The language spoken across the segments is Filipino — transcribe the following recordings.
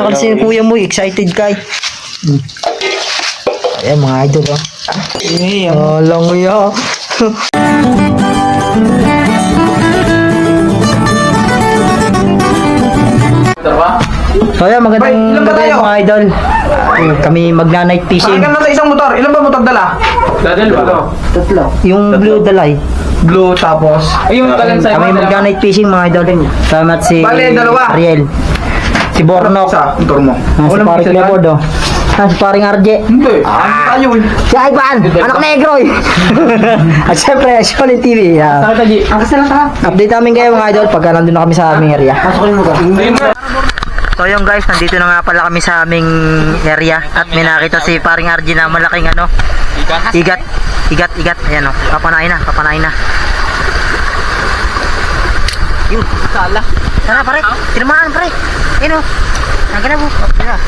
Kasi yung kuya mo, excited ka eh. Ayan mga idol oh. Eh, Oh, lang ya. So ayan, magandang Bay, gabi, tayo? mga idol. Uh, kami magna-night fishing. Saan ka na sa isang motor? Ilan ba motor dala? Dadal ba? Tatlo. Yung blue dalay. Blue tapos. Ayun, talan sa'yo. Kami magna-night fishing mga idol. Salamat si Bale, dalawa. Ariel. Si Bornok. Sa motor mo. Ah, si Walang paring oh. Ah, si paring RJ. Hindi. Ah, tayo eh. Si Ivan, anak negro eh. At syempre, Shonen TV. ah. Ang kasal ka. update namin kayo mga idol pagka nandun na kami sa aming area. Pasukin mo ka. Ayun na. So yun guys, nandito na nga pala kami sa aming area at may nakita si paring RG na malaking ano, igat, igat, igat, ayan o, papanain na, papanain na. Yun, Sala. Sana pare, tinamaan pare, ayun o, nagana po, oh,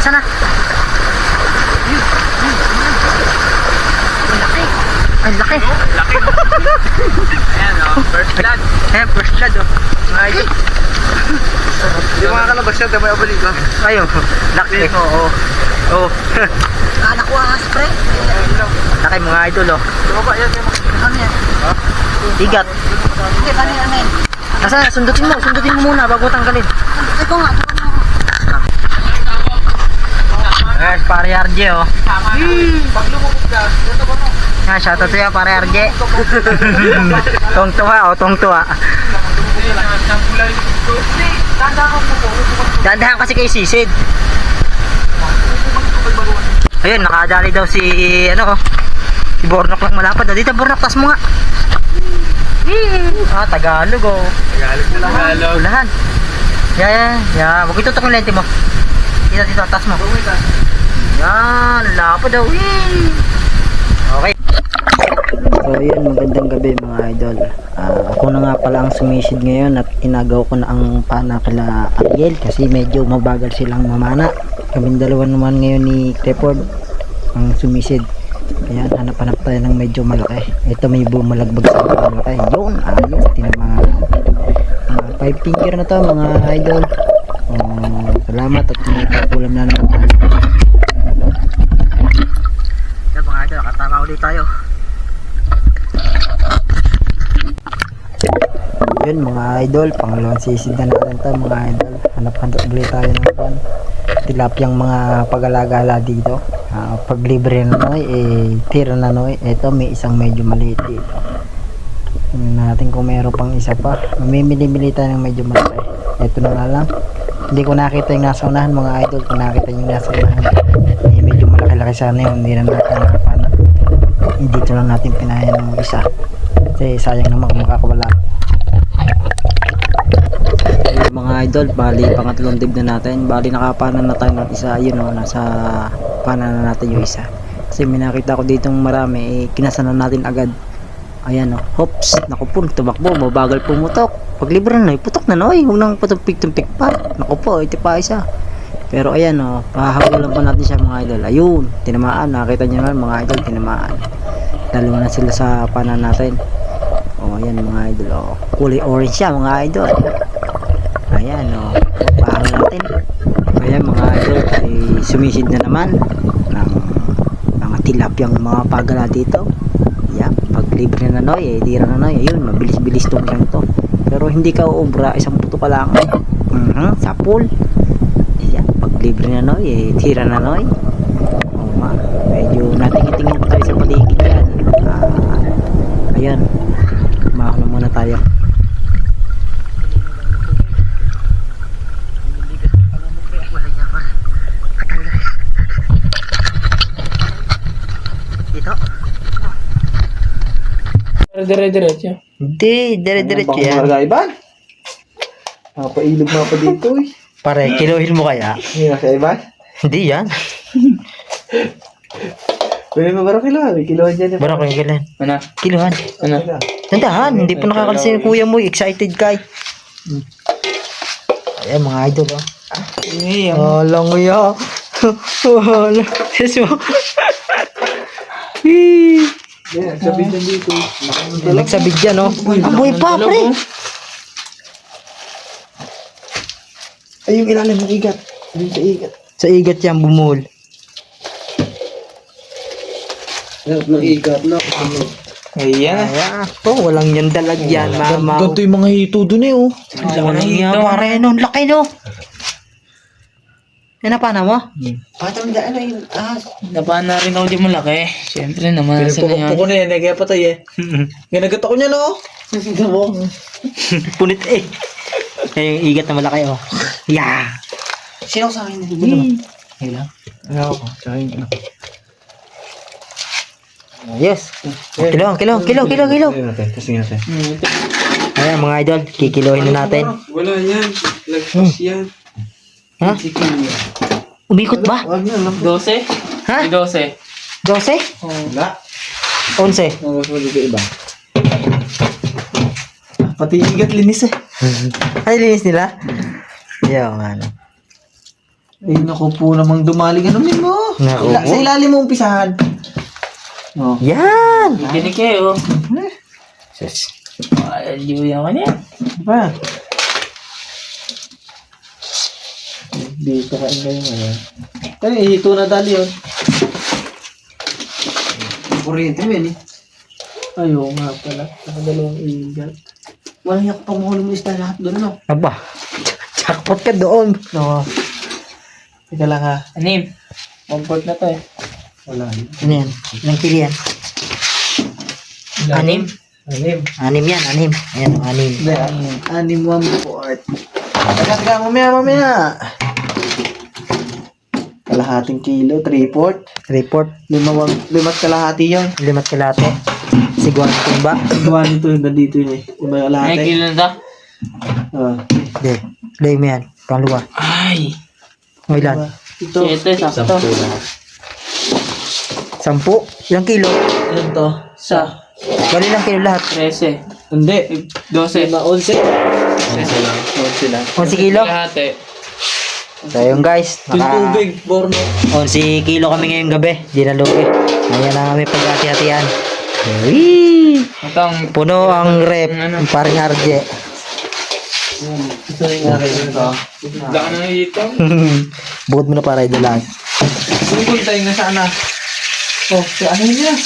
sana. Ang laki, ang laki. Laki. Ayan o. First blood. Ayan, first blood o. Mga idol. Yung mga kalabas yan, tayo balik ka. Ayun, laki. Oo. Oo. Anak ko ang spray. Laki mga idol oh. Baba, yan, yan. Ano yan? Igat. Hindi, ano yan? Nasa, sundutin mo, sundutin mo muna bago tanggalin. Ito nga, Eh, pare RJ oh. Pag lumubog ka, dito ba no? Ah, shoutout sa'yo pare RJ. tong tuwa oh, tong tuwa. Dandahan kasi kay Sisid. Ayun, nakadali daw si ano oh. Si Bornok lang malapad. oh. Dito Bornok, tas mo nga. Ah, Tagalog oh. Tagalog na lang. Tagalog. Ulahan. Ya, ya, ya. Huwag itutok yung lente mo. Dito, dito, tas mo. Yan, lapad daw. Whee! Okay. So yun, magandang gabi mga idol. Ah, ako na nga pala ang sumisid ngayon at inagaw ko na ang pana kila Ariel kasi medyo mabagal silang mamana. Kaming dalawa naman ngayon ni Clifford ang sumisid. Ayan, hanap-hanap tayo ng medyo malaki. Ito may bumalagbag sa malaki. Yun, ayos, tinamaan. Ah, five finger na to mga idol. Ah, salamat at may kapulam na naman tayo. Yan mga idol, nakatama ulit tayo. Yun mga idol, pangalawang sisid na natin to mga idol. Hanap-hanap ulit tayo ng pan. Tilapyang mga pag-alagala dito. Ah, pag libre na noy, eh, tira na noy. Ito may isang medyo maliit dito. Tingnan natin kung meron pang isa pa. Mamimili-mili tayo ng medyo malaki. Ito na nga lang. Hindi ko nakita yung nasa unahan mga idol. Kung nakita yung nasa unahan, eh, medyo malaki-laki sana yun. Hindi na natin nakapana. Dito lang natin pinayan ng isa. Kasi sayang naman kung makakawala. Mga idol, bali pangatlong dib na natin. Bali nakapanan na tayo ng isa. Yun o, nasa panan na natin yung isa. Kasi may ko ditong marami, eh, kinasanan natin agad. Ayan o, hops, naku po, tumakbo, mabagal pumutok. Pag libre na, putok na no, eh. huwag nang patumpik-tumpik pa. Naku po, ito pa isa. Pero ayan o, pahabulan pa natin siya mga idol. Ayun, tinamaan, nakita nyo naman mga idol, tinamaan. Dalawa na sila sa panan natin. O, ayan mga idol, o. Kulay orange siya mga idol. Ayan o, pahaw natin. Ayan mga idol, ay sumisid na naman ng mga tilapyang mga pagala dito. Yan, pag libre na noy, eh, dira na noy, ayun, mabilis-bilis tong isang to. Pero hindi ka uubra, isang puto ka lang. Mhm, sa pool. Yan, pag libre na noy, eh, tira na noy. Oo nga, medyo natingin-tingin pa tayo sa paligid yan. Ah, ayan, mahal na muna tayo. Dire-diretso. Hindi, dire-diretso yan. Margaiban? Napailog mga pa dito eh. Pare, kiluhin mo kaya? Hindi na sa Iban. Hindi yan. Pwede mo ba kiluhan? May kiluhan dyan. Bara ko yung kiluhan. Ano? Kiluhan. Ano? Nandahan, hindi pa nakakalisin yung kuya mo. Excited ka eh. Ayan mga idol oh. Eh, Alang mo ya. Alang. Sis mo. Wee. Yan, sabihin dyan dito. Nagsabid yan oh. Ang buhay pa pre. Ay, yung ilalim ng igat. Yung sa igat. Sa igat yan, bumul. Ilalim ng igat na. Ayan. Ayan. Oh, walang yan dalag yan, mama. Ganito yung mga hito dun eh, oh. Walang yan, pare. No, laki no. Yan na pana mo? Patang daan na yun. Ah, Napana rin ako di malaki. Siyempre naman, sa na yan. Ko na yan, eh, kaya patay eh. Ginagat ako niya, no? Tignan mo. Punit eh. Yan yung igat na malaki oh. Yeah. Sino sa akin? Ayan. Ano ako? Tsaka yung ano. Yes. Kilo, kilo, kilo, kilo, kilo. Testing natin, testing natin. Ayan mga idol, kikilohin na natin. Wala yan. Lagpas yan. Ha? Umikot ba? Wag na, lang. 12? Ha? May 12. 12? Wala. 11? Mas magiging iba. Pati yung igat linis eh. Ay, linis nila? Yung ano. Ay, naku po namang dumaling. Ano mo? Naku Ila- po. Sa ilalim mo umpisahan. Oh. Yan! Kikinig kayo. Sus. Ay, di mo yaman yan. Diba? Dito ka kayo ngayon. Kaya hito na dali yun. Kuryente mo yan eh. Ayaw nga pala. Nakadalawang igat. Walang yak pang mahuli mo isda lahat doon, no? Aba, jackpot ka doon. No. Teka lang ha. Anim. Comfort na to eh. Wala. Ano yan? Ilang kilo yan? Anim? Anim. Anim yan, anim. Ayan, anim. Hindi, anim one fourth. Teka, teka, mamaya, mamaya. Kalahating kilo, three fourth. Report, Lima, wag- lima't kalahati yun. limat kalate. Siguan tumba. Gawa nito yun, nandito yun eh. Lima May kalahati. kilo na to? Ah. Hindi, lay mo yan. Pangluwa. Ay. O ilan? Ito. Ito, sakto. Sampu. Ilang kilo? Ilan to? Sa Bali lang kilo lahat. 13. Hindi. 12. Lima, onse. Onse lang. Onse lang. 11 kilo. Lahat eh. So yun guys, naka tubig, Borno. 11 kilo kami ngayong gabi. Di na lugi. Ayan na kami pag-hati-hatian. Wee! Ito ang Puno ang rep. Ano? Paring RJ. Ito yung akin ito. daan na dito. Bukod mo na para idol lahat. Tungkol tayo na sana. Oh, ano yun?